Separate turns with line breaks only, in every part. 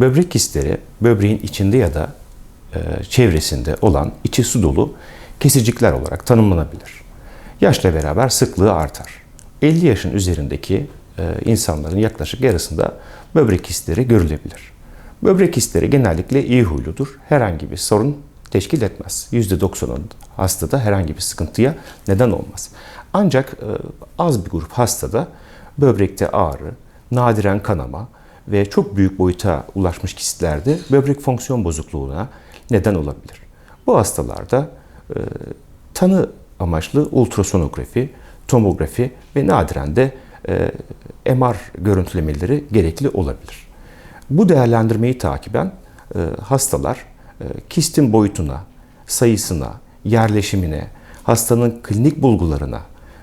Böbrek kistleri böbreğin içinde ya da e, çevresinde olan içi su dolu kesicikler olarak tanımlanabilir. Yaşla beraber sıklığı artar. 50 yaşın üzerindeki e, insanların yaklaşık yarısında böbrek kistleri görülebilir. Böbrek kistleri genellikle iyi huyludur. Herhangi bir sorun teşkil etmez. %90'ın hastada herhangi bir sıkıntıya neden olmaz. Ancak e, az bir grup hastada böbrekte ağrı, nadiren kanama ve çok büyük boyuta ulaşmış kistlerde böbrek fonksiyon bozukluğuna neden olabilir. Bu hastalarda e, tanı amaçlı ultrasonografi, tomografi ve nadiren de e, MR görüntülemeleri gerekli olabilir. Bu değerlendirmeyi takiben e, hastalar e, kistin boyutuna, sayısına, yerleşimine, hastanın klinik bulgularına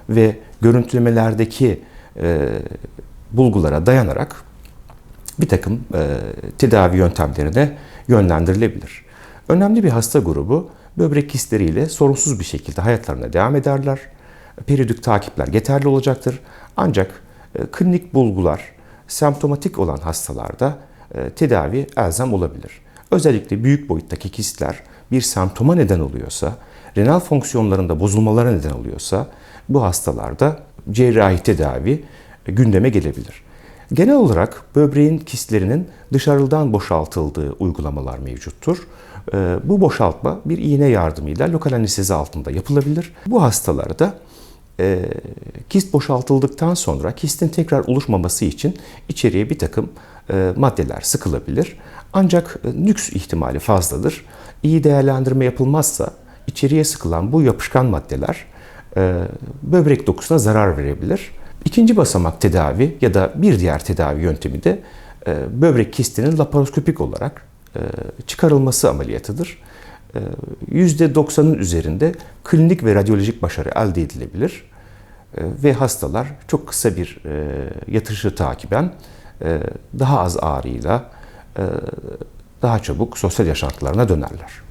ve görüntülemelerdeki e, bulgulara dayanarak bir takım e, tedavi yöntemlerine yönlendirilebilir. Önemli bir hasta grubu böbrek kistleriyle sorunsuz bir şekilde hayatlarına devam ederler. Periyodik takipler yeterli olacaktır. Ancak e, klinik bulgular semptomatik olan hastalarda e, tedavi elzem olabilir. Özellikle büyük boyuttaki kistler bir semptoma neden oluyorsa, renal fonksiyonlarında bozulmalara neden oluyorsa bu hastalarda cerrahi tedavi gündeme gelebilir. Genel olarak böbreğin kistlerinin dışarıdan boşaltıldığı uygulamalar mevcuttur. Ee, Bu boşaltma bir iğne yardımıyla lokal anestezi altında yapılabilir. Bu hastalarda e, kist boşaltıldıktan sonra kistin tekrar oluşmaması için içeriye bir takım e, maddeler sıkılabilir. Ancak e, nüks ihtimali fazladır. İyi değerlendirme yapılmazsa içeriye sıkılan bu yapışkan maddeler böbrek dokusuna zarar verebilir. İkinci basamak tedavi ya da bir diğer tedavi yöntemi de e, böbrek kistinin laparoskopik olarak e, çıkarılması ameliyatıdır. E, %90'ın üzerinde klinik ve radyolojik başarı elde edilebilir E, ve hastalar çok kısa bir e, yatışı takiben e, daha az ağrıyla e, daha çabuk sosyal yaşantılarına dönerler.